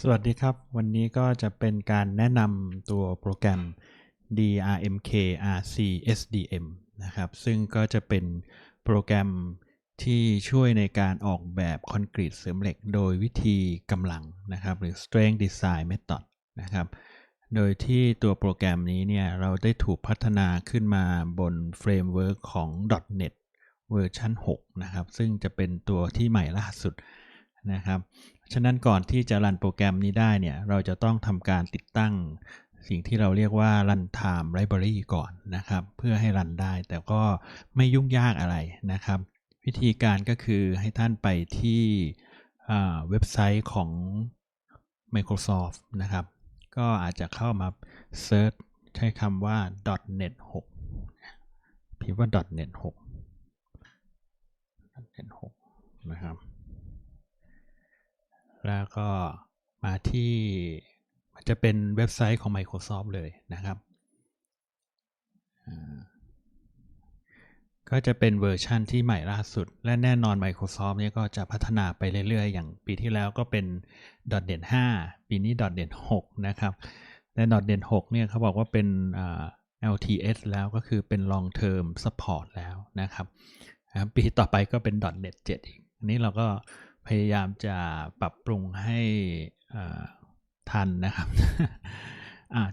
สวัสดีครับ วันนี้ก็จะเป็นการแนะนำตัวโปรแกรม DRMK RC SDM นะครับ ซึ่งก็จะเป็นโปรแกรมที่ช่วยในการออกแบบคอนกรีตเสริมเหล็กโดยวิธีกำลังนะครับ หรือ strength design method นะครับ โดยที่ตัวโปรแกรมนี้เนี่ย เราได้ถูกพัฒนาขึ้นมาบนเฟรมเวิร์กของ .NET เวอร์ชัน6นะครับ ซึ่งจะเป็นตัวที่ใหม่ล่าสุด นะครับ ฉะนั้นก่อนที่จะรันโปรแกรมนี้ได้เนี่ย เราจะต้องทำการติดตั้งสิ่งที่เราเรียกว่า runtime library ก่อนนะครับ เพื่อให้รันได้ แต่ก็ไม่ยุ่งยากอะไรนะครับ วิธีการก็คือให้ท่านไปที่เว็บไซต์ของ Microsoft นะครับ ก็อาจจะเข้ามา search ใช้คำว่า .net 6พิมพ์ว่า .net 6 .net 6นะครับ แล้วก็มาที่มันจะเป็นเว็บไซต์ของ Microsoft เลยนะครับ ก็จะเป็นเวอร์ชั่นที่ใหม่ล่าสุด และแน่นอน Microsoft เนี่ยก็จะพัฒนาไปเรื่อยๆ อย่างปีที่แล้วก็เป็น .NET 5 ปีนี้ .NET 6 นะครับแต่ .NET 6 เนี่ยเขาบอกว่าเป็น LTS แล้วก็คือเป็น long term support แล้วนะครับ ปีต่อไปก็เป็น .NET 7 อีก อันนี้เราก็ พยายามจะปรับปรุงให้ทันนะครับ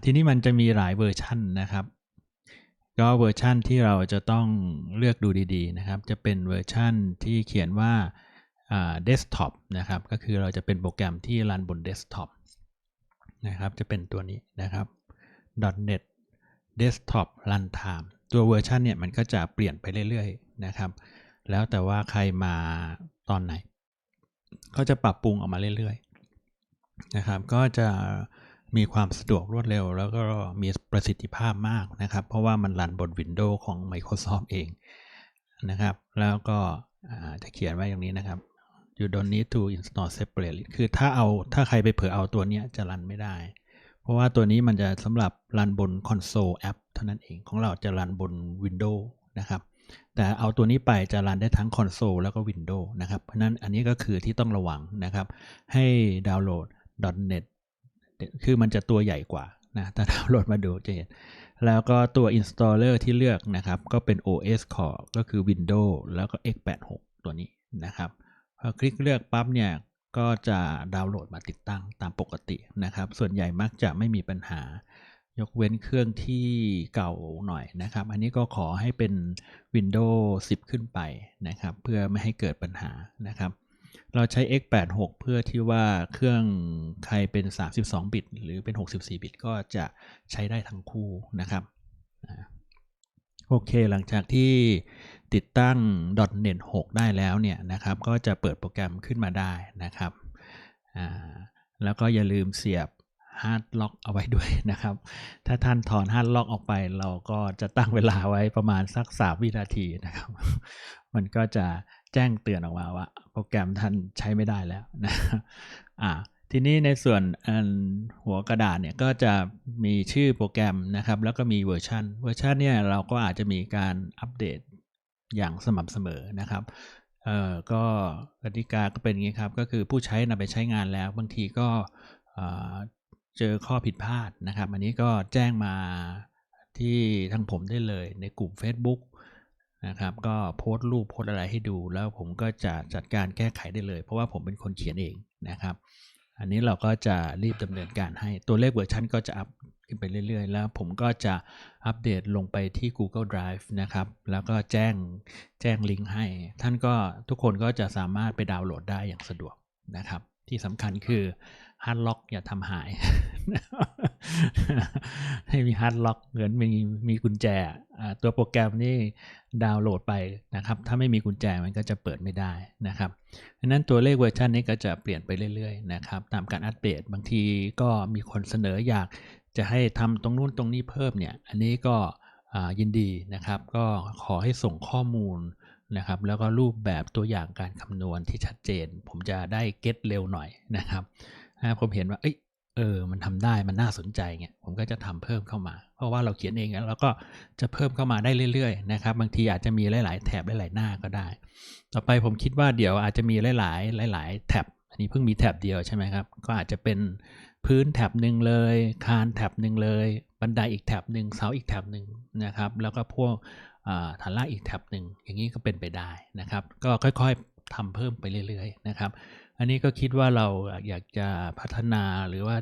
ทีนี้มันจะมีหลายเวอร์ชันนะครับ ก็เวอร์ชันที่เราจะต้องเลือกดูดีๆนะครับ จะเป็นเวอร์ชันที่เขียนว่าเดสก์ท็อปนะครับ ก็คือเราจะเป็นโปรแกรมที่รันบนเดสก์ท็อปนะครับ จะเป็นตัวนี้นะครับ .NET Desktop Runtime ตัวเวอร์ชันเนี่ยมันก็จะเปลี่ยนไปเรื่อยๆนะครับ แล้วแต่ว่าใครมาตอนไหน ก็จะปรับปรุงออกมาเรื่อยๆนะครับ ก็จะมีความสะดวกรวดเร็ว แล้วก็มีประสิทธิภาพมากนะครับ เพราะว่ามันรันบน Windows ของ Microsoft เองนะครับ แล้วก็จะเขียนไว้อย่างนี้นะครับ you don't need to install separately คือถ้าเอาถ้าใครไปเผื่อเอาตัวนี้จะรันไม่ได้ เพราะว่าตัวนี้มันจะสำหรับรันบน console app เท่านั้นเองของเราจะรันบน Windows นะครับ แต่เอาตัวนี้ไปจะรันได้ทั้งคอนโซลแล้วก็ Windows นะครับเพราะนั้นอันนี้ก็คือที่ต้องระวังนะครับ ให้ดาวน์โหลด .net คือมันจะตัวใหญ่กว่านะถ้าดาวน์โหลดมาดูจะเห็นแล้วก็ตัว installer ที่เลือกนะครับ ก็เป็น OS Core ก็คือ Windows แล้วก็ x86 ตัวนี้นะครับพอคลิกเลือกปั๊บเนี่ยก็จะดาวน์โหลดมาติดตั้งตามปกตินะครับ ส่วนใหญ่มักจะไม่มีปัญหา ยกเว้นเครื่องที่เก่าหน่อยนะครับ อันนี้ก็ขอให้เป็น Windows 10 ขึ้นไปนะครับ เพื่อไม่ให้เกิดปัญหานะครับ เราใช้ x86 เพื่อที่ว่าเครื่องใครเป็น 32 บิต หรือเป็น 64 บิต ก็จะใช้ได้ทั้งคู่นะครับโอเค หลังจากที่ติดตั้ง .NET 6 ได้แล้วเนี่ยนะครับ ก็จะเปิดโปรแกรมขึ้นมาได้นะครับ แล้วก็อย่าลืมเสียบ ฮาร์ดล็อกเอาไว้ด้วยนะครับ ถ้าท่านถอนฮาร์ดล็อกออกไป เราก็จะตั้งเวลาไว้ประมาณสักสามวินาทีนะครับ มันก็จะแจ้งเตือนออกมาว่า โปรแกรมท่านใช้ไม่ได้แล้วนะอ่าทีนี้ในส่วนหัวกระดาษเนี่ยก็จะมีชื่อโปรแกรมนะครับ แล้วก็มีเวอร์ชันเวอร์ชันเนี่ยเราก็อาจจะมีการอัปเดตอย่างสม่ำเสมอนะครับเอ่อก็กติกาก็เป็นอย่างนี้ครับ ก็คือผู้ใช้นำไปใช้งานแล้ว บางทีก็ เจอข้อผิดพลาดนะครับ อันนี้ก็แจ้งมาที่ทางผมได้เลยในกลุ่ม Facebook นะครับก็โพสต์รูปโพสต์อะไรให้ดู แล้วผมก็จะจัดการแก้ไขได้เลย เพราะว่าผมเป็นคนเขียนเองนะครับ อันนี้เราก็จะรีบดำเนินการให้ตัวเลขเวอร์ชันก็จะอัพขึ้นไปเรื่อยๆ แล้วผมก็จะอัปเดตลงไปที่ Google Drive นะครับ แล้วก็แจ้งแจ้งลิงก์ให้ ท่านก็ทุกคนก็จะสามารถไปดาวน์โหลดได้อย่างสะดวกนะครับ ที่สำคัญคือ ฮาร์ดล็อกอย่าทำหาย ให้มีฮาร์ดล็อกเหมือนมีมีกุญแจตัวโปรแกรมนี่ดาวน์โหลดไปนะครับ ถ้าไม่มีกุญแจมันก็จะเปิดไม่ได้นะครับดังนั้นตัวเลขเวอร์ชันนี้ก็จะเปลี่ยนไปเรื่อยๆนะครับ ตามการอัปเดตบางทีก็มีคนเสนออยากจะให้ทำตรงนู้นตรงนี้เพิ่มเนี่ย อันนี้ก็ยินดีนะครับ ก็ขอให้ส่งข้อมูลนะครับแล้วก็รูปแบบตัวอย่างการคำนวณที่ชัดเจน ผมจะได้เก็ตเร็วหน่อยนะครับ นะผมเห็นว่าเอ้ยเออ มันทำได้มันน่าสนใจเงี้ยผมก็จะทำเพิ่มเข้ามา เพราะว่าเราเขียนเองแล้วก็จะเพิ่มเข้ามาได้เรื่อยๆนะครับบางทีอาจจะมีหลาย ๆ แถบหลายๆหน้าก็ได้ ต่อไปผมคิดว่าเดี๋ยวอาจจะมีหลายๆ หลาย ๆ แถบอันนี้เพิ่งมีแท็บเดียวใช่ไหมครับก็อาจจะเป็นพื้นแท็บหนึ่งเลย คานแท็บหนึ่งเลย บันไดอีกแท็บหนึ่งเสาอีกแท็บหนึ่งนะครับแล้วก็พวกฐานล่างอีกแท็บหนึ่งอย่างนี้ก็เป็นไปได้นะครับ ก็ค่อยๆทำเพิ่มไปเรื่อยๆนะครับ อันนี้ก็คิดว่าเราอยากจะพัฒนาหรือว่า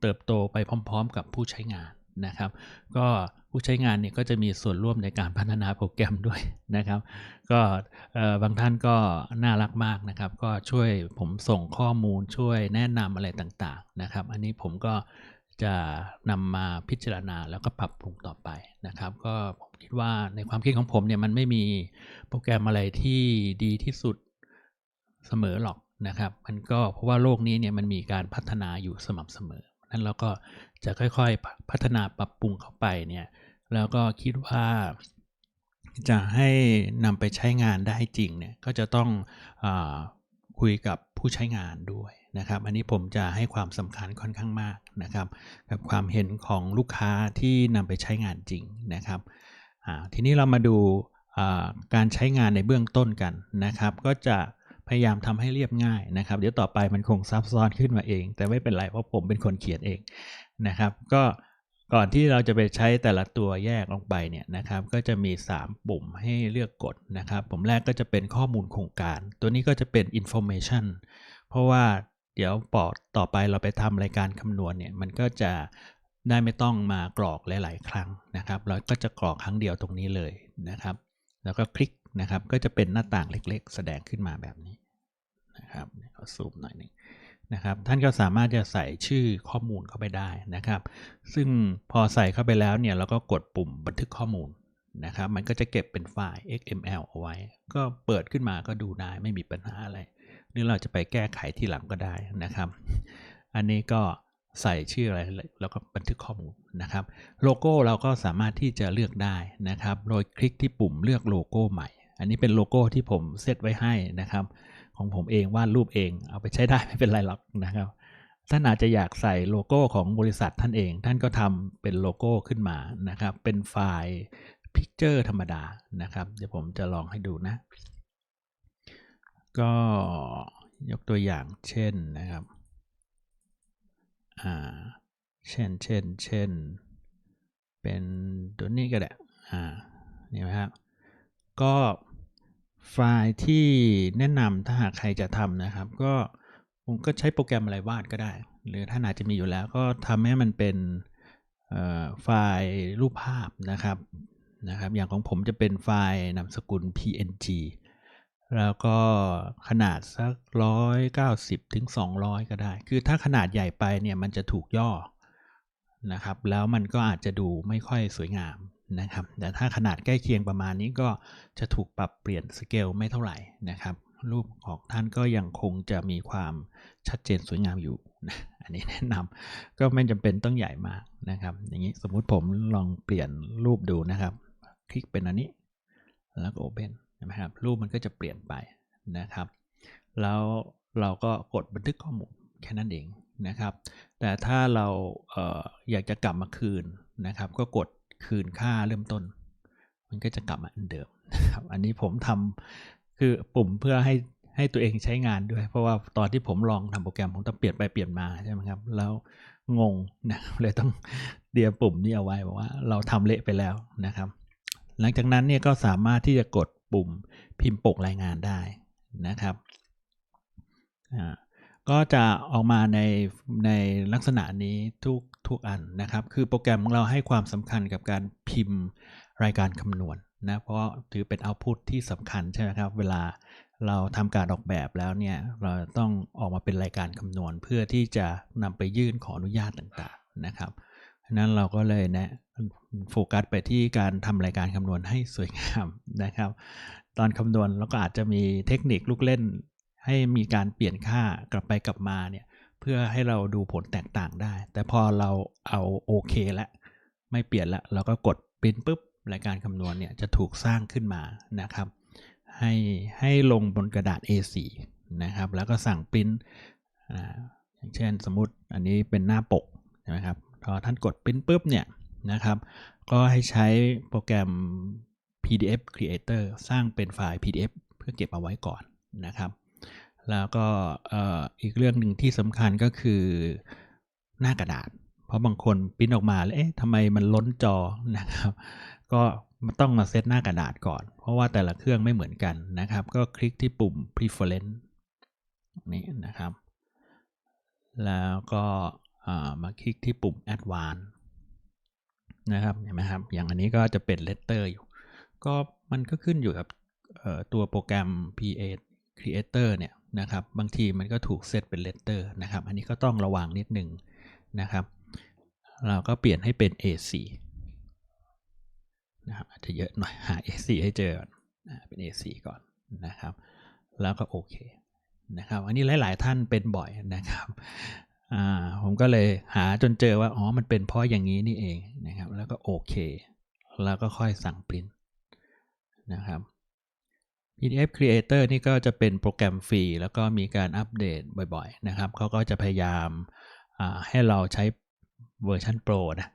เติบโตไปพร้อม ๆ กับผู้ใช้งานนะครับ ก็ผู้ใช้งานเนี่ยก็จะมีส่วนร่วมในการพัฒนาโปรแกรมด้วยนะครับ ก็บางท่านก็น่ารักมากนะครับ ก็ช่วยผมส่งข้อมูลช่วยแนะนำอะไรต่างๆนะครับ อันนี้ผมก็จะนำมาพิจารณาแล้วก็ปรับปรุงต่อไปนะครับ ก็ผมคิดว่าในความคิดของผมเนี่ยมันไม่มีโปรแกรมอะไรที่ดีที่สุดเสมอหรอก นะครับ มันก็เพราะว่าโลกนี้เนี่ยมันมีการพัฒนาอยู่สม่ำเสมอ นั้นเราก็จะค่อยๆพัฒนาปรับปรุงเข้าไปเนี่ย แล้วก็คิดว่าจะให้นำไปใช้งานได้จริงเนี่ย ก็จะต้องอคุยกับผู้ใช้งานด้วยนะครับ อันนี้ผมจะให้ความสำคัญค่อนข้างมากนะครับ กับความเห็นของลูกค้าที่นำไปใช้งานจริงนะครับทีนี้เรามาดูการใช้งานในเบื้องต้นกันนะครับ ก็จะ พยายามทำให้เรียบง่ายนะครับ เดี๋ยวต่อไปมันคงซับซ้อนขึ้นมาเอง แต่ไม่เป็นไรเพราะผมเป็นคนเขียนเองนะครับ ก็ก่อนที่เราจะไปใช้แต่ละตัวแยกลงไปเนี่ยนะครับ ก็จะมี 3 ปุ่มให้เลือกกดนะครับ ปุ่มแรกก็จะเป็นข้อมูลโครงการ ตัวนี้ก็จะเป็น information เพราะว่าเดี๋ยวปอดต่อไปเราไปทำรายการคำนวณเนี่ยมันก็จะได้ไม่ต้องมากรอกหลาย ๆ ครั้งนะครับ เราก็จะกรอกครั้งเดียวตรงนี้เลยนะครับ แล้วก็คลิก นะครับ ก็จะเป็นหน้าต่างเล็ก ๆ แสดงขึ้นมาแบบนี้นะครับขอซูมหน่อยหนึงนะครับ ท่านก็สามารถจะใส่ชื่อข้อมูลเข้าไปได้นะครับ ซึ่งพอใส่เข้าไปแล้วเนี่ยเราก็กดปุ่มบันทึกข้อมูลนะครับ มันก็จะเก็บเป็นไฟล์ XML เอาไว้ ก็เปิดขึ้นมาก็ดูได้ไม่มีปัญหาอะไรหรือเราจะไปแก้ไขที่หลังก็ได้นะครับ อันนี้ก็ใส่ชื่ออะไรแล้วก็บันทึกข้อมูลนะครับ โลโก้เราก็สามารถที่จะเลือกได้นะครับ โดยคลิกที่ปุ่มเลือกโลโก้ใหม่ อันนี้เป็นโลโก้ที่ผมเซตไว้ให้นะครับ ของผมเองวาดรูปเอง เอาไปใช้ได้ไม่เป็นไรหรอกนะครับ ท่านอาจจะอยากใส่โลโก้ของบริษัทท่านเอง ท่านก็ทำเป็นโลโก้ขึ้นมานะครับ เป็นไฟล์พิกเจอร์ธรรมดานะครับ เดี๋ยวผมจะลองให้ดูนะ ก็ยกตัวอย่างเช่นนะครับอ่าเช่นเช่นเช่น เป็นตัวนี้ก็ได้อ่านี่ไหมครับก็ ไฟล์ที่แนะนำถ้าหากใครจะทำนะครับ ก็ผมก็ใช้โปรแกรมอะไรวาดก็ได้ หรือถ้าอาจจะมีอยู่แล้วก็ทำให้มันเป็นไฟล์รูปภาพนะครับนะครับ อย่างของผมจะเป็นไฟล์นามสกุล png แล้วก็ขนาดสักร้อยเก้าสิบถึงสองร้อยก็ได้ คือถ้าขนาดใหญ่ไปเนี่ยมันจะถูกย่อนะครับ แล้วมันก็อาจจะดูไม่ค่อยสวยงาม นะครับแต่ถ้าขนาดใกล้เคียงประมาณนี้ก็จะถูกปรับเปลี่ยนสเกลไม่เท่าไหร่นะครับ รูปของท่านก็ยังคงจะมีความชัดเจนสวยงามอยู่นะอันนี้แนะนำก็ไม่จำเป็นต้องใหญ่มากนะครับ อย่างนี้สมมุติผมลองเปลี่ยนรูปดูนะครับ คลิกเป็นอันนี้ แล้วก็ Open นะครับ รูปมันก็จะเปลี่ยนไปนะครับ แล้วเราก็กดบันทึกข้อมูลแค่นั้นเองนะครับ แต่ถ้าเราเอออยากจะกลับมาคืนนะครับ ก็กด คืนค่าเริ่มต้น มันก็จะกลับมาอันเดิมนะครับอันนี้ผมทำคือปุ่มเพื่อให้ให้ตัวเองใช้งานด้วย เพราะว่าตอนที่ผมลองทำโปรแกรมผมต้องเปลี่ยนไปเปลี่ยนมาใช่ไหมครับ แล้วงงนะเลยต้องเดียวปุ่มนี้เอาไว้บอกว่าเราทำเละไปแล้วนะครับ หลังจากนั้นเนี่ยก็สามารถที่จะกดปุ่มพิมพ์ปกรายงานได้นะครับอ่า ก็จะออกมาในในลักษณะนี้ทุกทุกอันนะครับ คือโปรแกรมของเราให้ความสำคัญกับการพิมพ์รายการคำนวณนะเพราะถือเป็นเอาพุตที่สำคัญใช่ไหมครับ เวลาเราทำการออกแบบแล้วเนี่ยเราต้องออกมาเป็นรายการคำนวณ เพื่อที่จะนำไปยื่นขออนุญาตต่างๆนะครับนั้นเราก็เลยนะโฟกัสไปที่การทำรายการคำนวณให้สวยงามนะครับ ตอนคำนวณเราก็อาจจะมีเทคนิคลูกเล่น ให้มีการเปลี่ยนค่ากลับไปกลับมาเนี่ยเพื่อให้เราดูผลแตกต่างได้ แต่พอเราเอาโอเคแล้วไม่เปลี่ยนละเราก็กดปริ้นปุ๊บรายการคำนวณเนี่ยจะถูกสร้างขึ้นมานะครับ ให้ให้ลงบนกระดาษ A4 นะครับ แล้วก็สั่งปริ้นอ่าอย่างเช่นสมมติอันนี้เป็นหน้าปกใช่ไหมครับพอท่านกดปริ้นปุ๊บเนี่ยนะครับ ก็ให้ใช้โปรแกรม PDF Creator สร้างเป็นไฟล์ PDF เพื่อเก็บเอาไว้ก่อนนะครับ แล้วก็อีกเรื่องหนึ่งที่สำคัญก็คือหน้ากระดาษ เพราะบางคนปริ้นออกมาแล้วเอ๊ะทำไมมันล้นจอนะครับ ก็ต้องมาเซตหน้ากระดาษก่อน เพราะว่าแต่ละเครื่องไม่เหมือนกันนะครับ ก็คลิกที่ปุ่ม preference นี่นะครับ แล้วก็มาคลิกที่ปุ่ม advanced นะครับเห็นไหมครับ อย่างอันนี้ก็จะเป็น letter อยู่ ก็มันก็ขึ้นอยู่กับตัวโปรแกรม PA Creator เนี่ย นะครับ บางทีมันก็ถูกเซตเป็น letter นะครับ อันนี้ก็ต้องระวังนิดหนึ่งนะครับ เราก็เปลี่ยนให้เป็น A4 นะครับ อาจจะเยอะหน่อย หา A4 ให้เจอนเป็น A4 ก่อนนะครับ แล้วก็โอเคนะครับ อันนี้หลาย ๆ ท่านเป็นบ่อยนะครับผมก็เลยหาจนเจอว่า อ๋อ มันเป็นเพราะอย่างนี้นี่เองนะครับ แล้วก็โอเค แล้วก็ค่อยสั่งปริ้นนะครับ PDF Creator นี่ก็จะเป็นโปรแกรมฟรี แล้วก็มีการอัปเดตบ่อยๆนะครับเขาก็จะพยายามให้เราใช้เวอร์ชันโปรนะ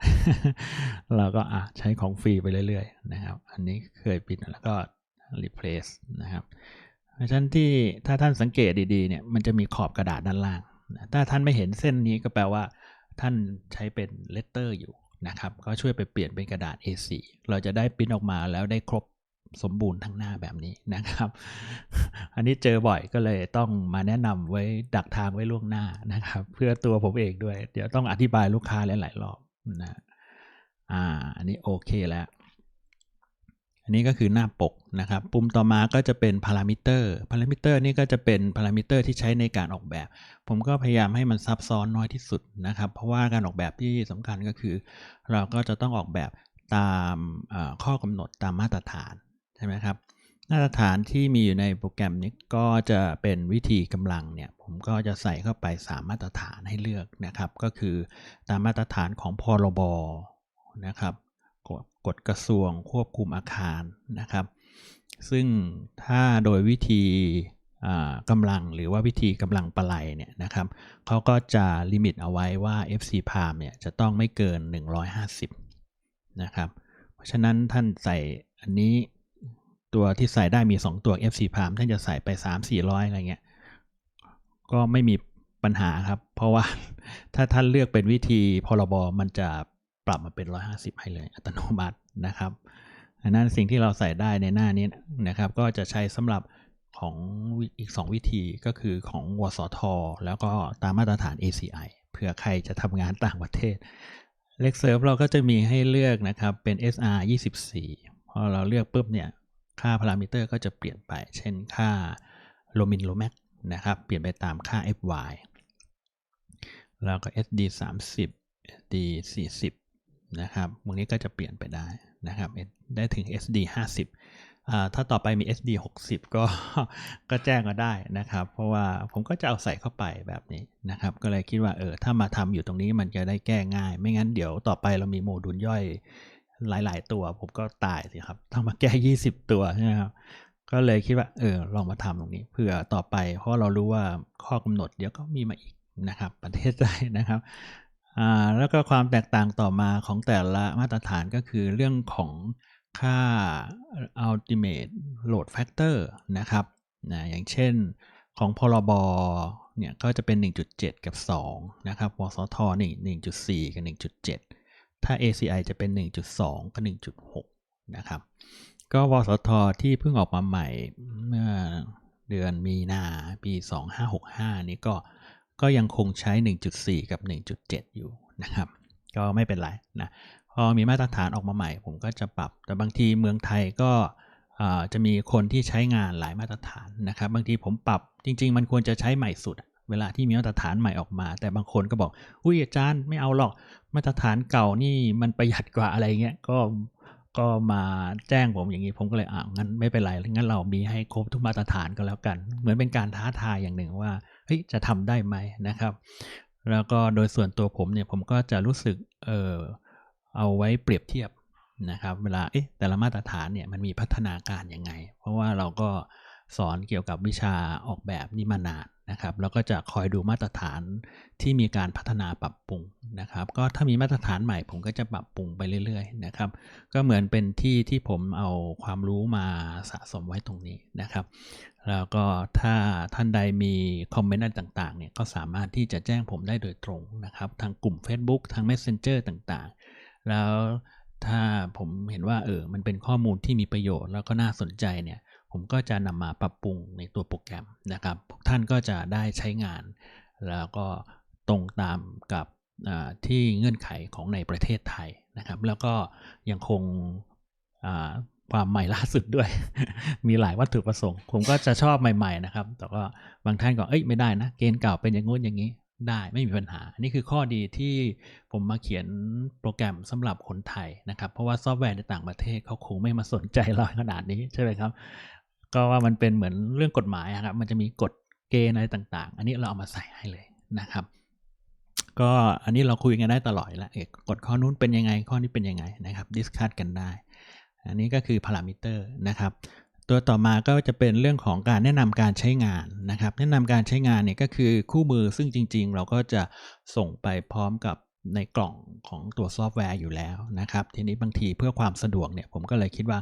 เราก็ใช้ของฟรีไปเรื่อยๆนะครับ อันนี้เคยปิดแล้วก็ replace นะครับเพราะฉะนั้นที่ถ้าท่านสังเกตดีๆเนี่ยมันจะมีขอบกระดาษด้านล่าง ถ้าท่านไม่เห็นเส้นนี้ก็แปลว่าท่านใช้เป็นเลตเตอร์อยู่นะครับ ก็ช่วยไปเปลี่ยนเป็นกระดาษ A4 เราจะได้ปริ้นออกมาแล้วได้ครบ สมบูรณ์ทั้งหน้าแบบนี้นะครับ อันนี้เจอบ่อยก็เลยต้องมาแนะนำไว้ดักทางไว้ล่วงหน้านะครับ เพื่อตัวผมเองด้วย เดี๋ยวต้องอธิบายลูกค้าหลายๆรอบนะอ่าอันนี้โอเคแล้วอันนี้ก็คือหน้าปกนะครับ ปุ่มต่อมาก็จะเป็นพารามิเตอร์พารามิเตอร์นี่ก็จะเป็นพารามิเตอร์ที่ใช้ในการออกแบบ ผมก็พยายามให้มันซับซ้อนน้อยที่สุดนะครับ เพราะว่าการออกแบบที่สำคัญก็คือ เราก็จะต้องออกแบบตามข้อกำหนดตามมาตรฐาน ช่ไหมครับมาตรฐานที่มีอยู่ในโปรแกรมนี้ก็จะเป็นวิธีกำลังเนี่ยผมก็จะใส่เข้าไป 3 มาตรฐานให้เลือกนะครับ ก็คือตามมาตรฐานของพรบนะครับกฎกฎกระทรวงควบคุมอาคารนะครับ ซึ่งถ้าโดยวิธีกำลังหรือว่าวิธีกำลังปะไลเนี่ยนะครับเขาก็จะลิมิตเอาไว้ว่า FC Palm เนี่ยจะต้องไม่เกิน 150นะครับ เพราะฉะนั้นท่านใส่อันนี้ ตัวที่ใส่ได้มี 2 ตัว FC Palm ท่านจะใส่ไป 3 400 อะไรเงี้ย ก็ไม่มีปัญหาครับ เพราะว่าถ้าท่านเลือกเป็นวิธีพรบมันจะปรับมาเป็น 150 ให้เลยอัตโนมัตินะครับอันนั้นสิ่งที่เราใส่ได้ในหน้านี้นะครับ ก็จะใช้สำหรับของอีก 2 วิธีก็คือของวสท แล้วก็ตามมาตรฐาน ACI เผื่อใครจะทำงานต่างประเทศเลขเซิร์ฟเราก็จะมีให้เลือกนะครับเป็น SR 24พอเราเลือกปุ๊บเนี่ย ค่าพารามิเตอร์ก็จะเปลี่ยนไป เช่นค่าโลมินโลแมกนะครับ เปลี่ยนไปตามค่า fy แล้วก็ sd 30 sd 40นะครับตรงนี้ก็จะเปลี่ยนไปได้นะครับ ได้ถึง sd 50อ่าถ้าต่อไปมี sd 60 ก็ก็แจ้งมาได้นะครับ เพราะว่าผมก็จะเอาใส่เข้าไปแบบนี้นะครับ ก็เลยคิดว่าเออถ้ามาทำอยู่ตรงนี้มันจะได้แก้ง่าย ไม่งั้นเดี๋ยวต่อไปเรามีโมดูลย่อย หลาย ๆ ตัว ผมก็ตายสิครับ ต้องมาแก้ 20 ตัวใช่ไหมครับก็เลยคิดว่าเออลองมาทำตรงนี้เผื่อต่อไป เพราะเรารู้ว่าข้อกำหนดเดี๋ยวก็มีมาอีกนะครับ ประเทศไทยนะครับอ่าแล้วก็ความแตกต่างต่อมาของแต่ละมาตรฐานก็คือเรื่องของค่า ultimate load factor นะครับนะอย่างเช่นของพรบเนี่ยก็จะเป็น 1.7 กับ 2 นะครับวสทนี่1.4 กับ 1.7 ถ้า ACI จะเป็น 1.2 กับ 1.6 นะครับ ก็วสทที่เพิ่งออกมาใหม่เมื่อเดือนมีนาปี 2565 นี้ก็ก็ยังคงใช้ 1.4 กับ 1.7 อยู่นะครับ ก็ไม่เป็นไรนะ พอมีมาตรฐานออกมาใหม่ ผมก็จะปรับ แต่บางทีเมืองไทยก็จะมีคนที่ใช้งานหลายมาตรฐานนะครับ บางทีผมปรับจริง ๆ มันควรจะใช้ใหม่สุด เวลาที่มีมาตรฐานใหม่ออกมา แต่บางคนก็บอก อุ้ยอาจารย์ไม่เอาหรอก มาตรฐานเก่านี่มันประหยัดกว่าอะไรเงี้ย ก็ก็มาแจ้งผมอย่างนี้ผมก็เลยอ่างั้นไม่เป็นไร งั้นเรามีให้ครบทุกมาตรฐานก็แล้วกัน เหมือนเป็นการท้าทายอย่างหนึ่งว่าเฮ้ยจะทำได้ไหมนะครับ แล้วก็โดยส่วนตัวผมเนี่ยผมก็จะรู้สึกเออเอาไว้เปรียบเทียบนะครับเวลาเอ๊ะแต่ละมาตรฐานเนี่ยมันมีพัฒนาการยังไง เพราะว่าเราก็สอนเกี่ยวกับวิชาออกแบบนี่มานาน นะครับแล้วก็จะคอยดูมาตรฐานที่มีการพัฒนาปรับปรุงนะครับ ก็ถ้ามีมาตรฐานใหม่ผมก็จะปรับปรุงไปเรื่อยๆนะครับ ก็เหมือนเป็นที่ที่ผมเอาความรู้มาสะสมไว้ตรงนี้นะครับ แล้วก็ถ้าท่านใดมีคอมเมนต์อะไรต่างๆเนี่ยก็สามารถที่จะแจ้งผมได้โดยตรงนะครับ ทางกลุ่ม Facebook ทาง Messenger ต่างๆ แล้วถ้าผมเห็นว่าเออมันเป็นข้อมูลที่มีประโยชน์แล้วก็น่าสนใจเนี่ย ผมก็จะนำมาปรับปรุงในตัวโปรแกรมนะครับพวกท่านก็จะได้ใช้งาน แล้วก็ตรงตามกับที่เงื่อนไขของในประเทศไทยนะครับ แล้วก็ยังคงความใหม่ล่าสุดด้วย มีหลายวัตถุประสงค์ ผมก็จะชอบใหม่ ๆ นะครับ แต่ก็บางท่านก็เอ้ยไม่ได้นะ เกณฑ์เก่าเป็นอย่างงู้นอย่างนี้ได้ไม่มีปัญหานนี้คือข้อดีที่ผมมาเขียนโปรแกรมสำหรับคนไทยนะครับ เพราะว่าซอฟต์แวร์ในต่างประเทศเขาคงไม่มาสนใจเราขนาดนี้ใช่ไหมครับ ก็ว่ามันเป็นเหมือนเรื่องกฎหมายอะครับ มันจะมีกฎเกณฑ์อะไรต่าง ๆ อันนี้เราเอามาใส่ให้เลยนะครับ ก็อันนี้เราคุยกันได้ตลอดอยู่แล้วเอกกฎข้อนู้นเป็นยังไงข้อนี้เป็นยังไงนะครับดิสคัตกันได้ อันนี้ก็คือพารามิเตอร์นะครับ ตัวต่อมาก็จะเป็นเรื่องของการแนะนำการใช้งานนะครับ แนะนำการใช้งานเนี่ยก็คือคู่มือซึ่งจริง ๆ เราก็จะส่งไปพร้อมกับในกล่องของตัวซอฟต์แวร์อยู่แล้วนะครับ ทีนี้บางทีเพื่อความสะดวกเนี่ยผมก็เลยคิดว่า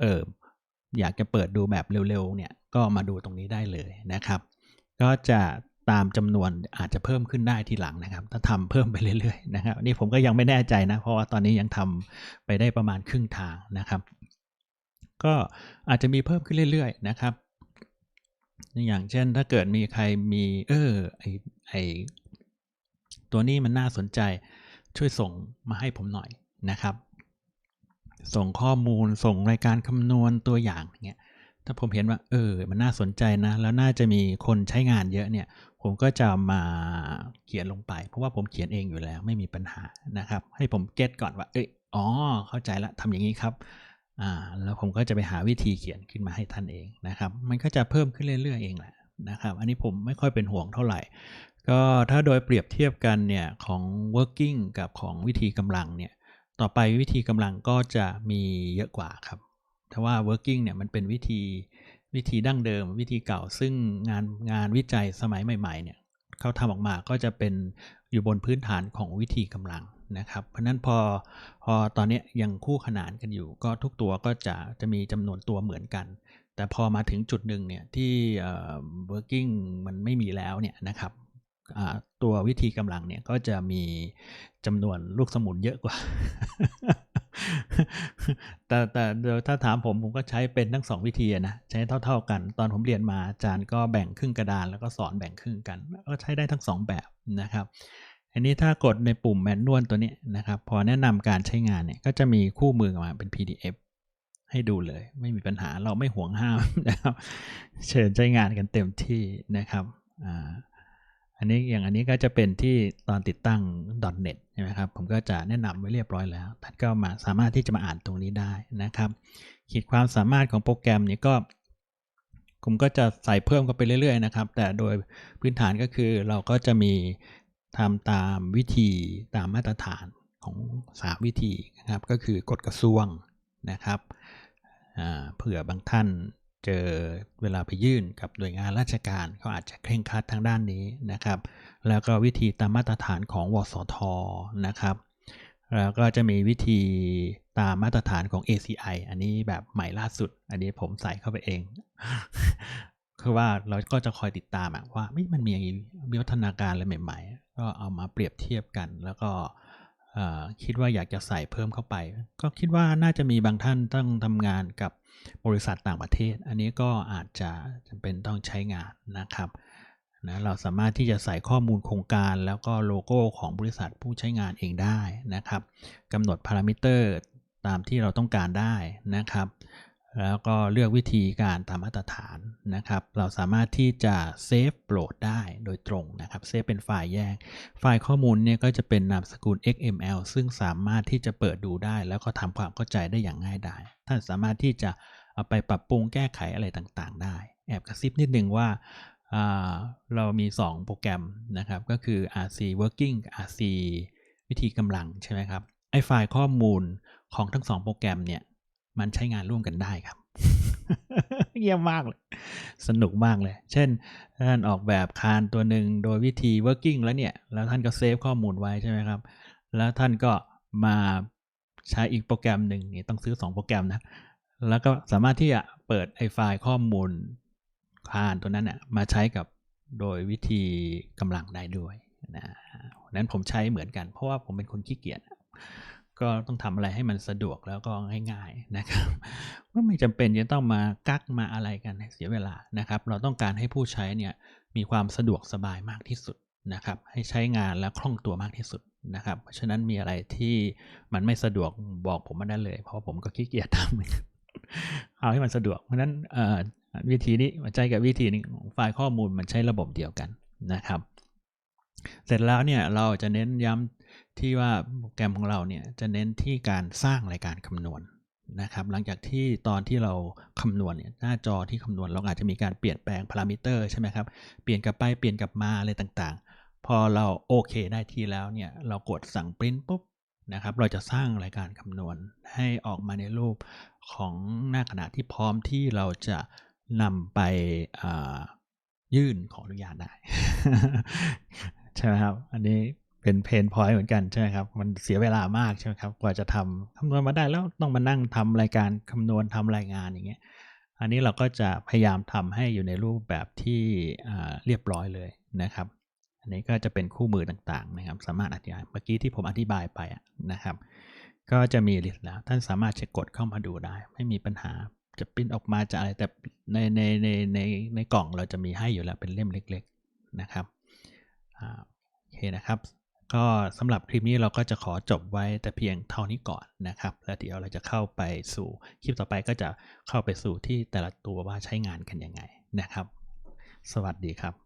เออ อยากจะเปิดดูแบบเร็วๆเนี่ยก็มาดูตรงนี้ได้เลยนะครับ ก็จะตามจำนวนอาจจะเพิ่มขึ้นได้ทีหลังนะครับ ถ้าทำเพิ่มไปเรื่อยๆนะครับนี่ผมก็ยังไม่แน่ใจนะ เพราะว่าตอนนี้ยังทำไปได้ประมาณครึ่งทางนะครับ ก็อาจจะมีเพิ่มขึ้นเรื่อยๆนะครับ อย่างเช่นถ้าเกิดมีใครมีเออไอไอตัวนี้มันน่าสนใจช่วยส่งมาให้ผมหน่อยนะครับ ส่งข้อมูล ส่งรายการคำนวณตัวอย่างเงี้ยถ้าผมเห็นว่าเออ มันน่าสนใจนะ แล้วน่าจะมีคนใช้งานเยอะเนี่ย ผมก็จะมาเขียนลงไป เพราะว่าผมเขียนเองอยู่แล้วไม่มีปัญหานะครับ ให้ผมเก็ตก่อนว่า เอ้ยอ๋อ เข้าใจละทำอย่างนี้ครับอ่าแล้วผมก็จะไปหาวิธีเขียนขึ้นมาให้ท่านเองนะครับ มันก็จะเพิ่มขึ้นเรื่อยๆเองแหละนะครับ อันนี้ผมไม่ค่อยเป็นห่วงเท่าไหร่ ก็ถ้าโดยเปรียบเทียบกันเนี่ยของ working กับของวิธีกำลังเนี่ย ต่อไปวิธีกำลังก็จะมีเยอะกว่าครับถ้าว่า working เนี่ยมันเป็นวิธีวิธีดั้งเดิม วิธีเก่าซึ่งงานงานวิจัยสมัยใหม่ ๆ เนี่ยเขาทำออกมาก็จะเป็นอยู่บนพื้นฐานของวิธีกำลังนะครับ เพราะนั้นพอพอตอนนี้ยังคู่ขนานกันอยู่ ก็ทุกตัวก็จะจะมีจำนวนตัวเหมือนกัน แต่พอมาถึงจุดหนึ่งเนี่ยที่ working มันไม่มีแล้วเนี่ยนะครับ ตัววิธีกำลังเนี่ยก็จะมีจำนวนลูกสมุนเยอะกว่า แต่แต่ถ้าถามผมผมก็ใช้เป็นทั้งสองวิธีนะใช้เท่า ๆกัน ตอนผมเรียนมาอาจารย์ก็แบ่งครึ่งกระดานแล้วก็สอนแบ่งครึ่งกันก็ใช้ได้ทั้งสองแบบนะครับอันนี้ถ้ากดในปุ่มแมนนวลตัวนี้นะครับ พอแนะนำการใช้งานเนี่ยก็จะมีคู่มือออกมาเป็น PDF ให้ดูเลย ไม่มีปัญหาเราไม่ห่วงห้ามนะครับ เชิญใช้งานกันเต็มที่นะครับอ่า อันนี้อย่างอันนี้ก็จะเป็นที่ตอนติดตั้ง .net ใช่ไหมครับ ผมก็จะแนะนำไว้เรียบร้อยแล้ว ท่านก็มาสามารถที่จะมาอ่านตรงนี้ได้นะครับ ขีดความสามารถของโปรแกรมนี้ก็ ผมก็จะใส่เพิ่มกันไปเรื่อยๆนะครับ แต่โดยพื้นฐานก็คือเราก็จะมีทำตามวิธีตามมาตรฐานของสาวิธีนะครับ ก็คือกฎกระทรวงนะครับเผื่อบางท่าน เจอเวลาไปยื่นกับหน่วยงานราชการเขาอาจจะเคร่งครัดทางด้านนี้นะครับ แล้วก็วิธีตามมาตรฐานของวสทนะครับแล้วก็จะมีวิธีตามมาตรฐานของ ACI อันนี้แบบใหม่ล่าสุด อันนี้ผมใส่เข้าไปเอง คือว่าเราก็จะคอยติดตามว่ามันมีวิวัฒนาการอะไรใหม่ ๆ ก็เอามาเปรียบเทียบกัน แล้วก็ คิดว่าอยากจะใส่เพิ่มเข้าไป ก็คิดว่าน่าจะมีบางท่านต้องทำงานกับบริษัทต่างประเทศ อันนี้ก็อาจจะจำเป็นต้องใช้งานนะครับนะเราสามารถที่จะใส่ข้อมูลโครงการ แล้วก็โลโก้ของบริษัทผู้ใช้งานเองได้นะครับกำหนดพารามิเตอร์ตามที่เราต้องการได้นะครับ แล้วก็เลือกวิธีการตามมาตรฐานนะครับ เราสามารถที่จะเซฟโหลดได้โดยตรงนะครับ เซฟเป็นไฟล์แยก ไฟล์ข้อมูลเนี่ยก็จะเป็นนามสกุล XML ซึ่งสามารถที่จะเปิดดูได้ แล้วก็ทำความเข้าใจได้อย่างง่ายดาย ท่านสามารถที่จะเอาไปปรับปรุงแก้ไขอะไรต่างๆ ได้ แอบกระซิบนิดนึงว่าเรามี 2 โปรแกรมนะครับ ก็คือ RC Working RC วิธีกำลังใช่ไหมครับ ไอไฟล์ข้อมูลของทั้ง 2 โปรแกรมเนี่ย มันใช้งานร่วมกันได้ครับ เยี่ยมมากเลย สนุกมากเลย เช่นท่านออกแบบคานตัวหนึ่งโดยวิธี working แล้วเนี่ย แล้วท่านก็เซฟข้อมูลไว้ใช่ไหมครับ แล้วท่านก็มาใช้อีกโปรแกรมหนึ่งนี่ต้องซื้อ 2 โปรแกรมนะ แล้วก็สามารถที่จะเปิดไอไฟล์ข้อมูลคานตัวนั้นนะมาใช้กับโดยวิธีกำลังได้ด้วยนะนั้นผมใช้เหมือนกัน เพราะว่าผมเป็นคนขี้เกียจ ก็ต้องทำอะไรให้มันสะดวกแล้วก็ง่ายๆนะครับว่าไม่จำเป็นจะต้องมากักมาอะไรกันเสียเวลานะครับ เราต้องการให้ผู้ใช้เนี่ยมีความสะดวกสบายมากที่สุดนะครับ ให้ใช้งานและคล่องตัวมากที่สุดนะครับ เพราะฉะนั้นมีอะไรที่มันไม่สะดวกบอกผมมาได้เลย เพราะผมก็ขี้เกียจทำเอาให้มันสะดวก เพราะฉะนั้นวิธีนี้มาใช้กับวิธีนี้ไฟล์ข้อมูลมันใช้ระบบเดียวกันนะครับ เสร็จแล้วเนี่ยเราจะเน้นย้ำที่ว่าโปรแกรมของเราเนี่ยจะเน้นที่การสร้างรายการคำนวณนะครับหลังจากที่ตอนที่เราคำนวณเนี่ยหน้าจอที่คำนวณเราอาจจะมีการเปลี่ยนแปลงพารามิเตอร์ใช่ไหมครับเปลี่ยนกลับไปเปลี่ยนกลับมาอะไรต่างๆ พอเราโอเคได้ที่แล้วเนี่ยเรากดสั่งปริ้นปุ๊บนะครับเราจะสร้างรายการคำนวณให้ออกมาในรูปของหน้ากระดที่พร้อมที่เราจะนำไปยื่นขออนุญาตได้ ใช่ไหมครับ อันนี้เป็นเพนพอยต์เหมือนกันใช่ไหมครับ มันเสียเวลามากใช่ไหมครับ กว่าจะทำคำนวณมาได้แล้วต้องมานั่งทำรายการคำนวณทำรายงานอย่างเงี้ย อันนี้เราก็จะพยายามทำให้อยู่ในรูปแบบที่เรียบร้อยเลยนะครับ อันนี้ก็จะเป็นคู่มือต่างๆนะครับ สามารถอธิบายเมื่อกี้ที่ผมอธิบายไปนะครับ ก็จะมีลิสต์แล้ว ท่านสามารถเช็คกดเข้ามาดูได้ ไม่มีปัญหาจะปิ้นออกมาจะอะไรแต่ในในในในในกล่องเราจะมีให้อยู่แล้วเป็นเล่มเล็ก ๆนะครับ โอเคนะครับ ก็สำหรับคลิปนี้เราก็จะขอจบไว้แต่เพียงเท่านี้ก่อนนะครับ แล้วเดี๋ยวเราจะเข้าไปสู่คลิปต่อไปก็จะเข้าไปสู่ที่แต่ละตัวว่าใช้งานกันยังไงนะครับ สวัสดีครับ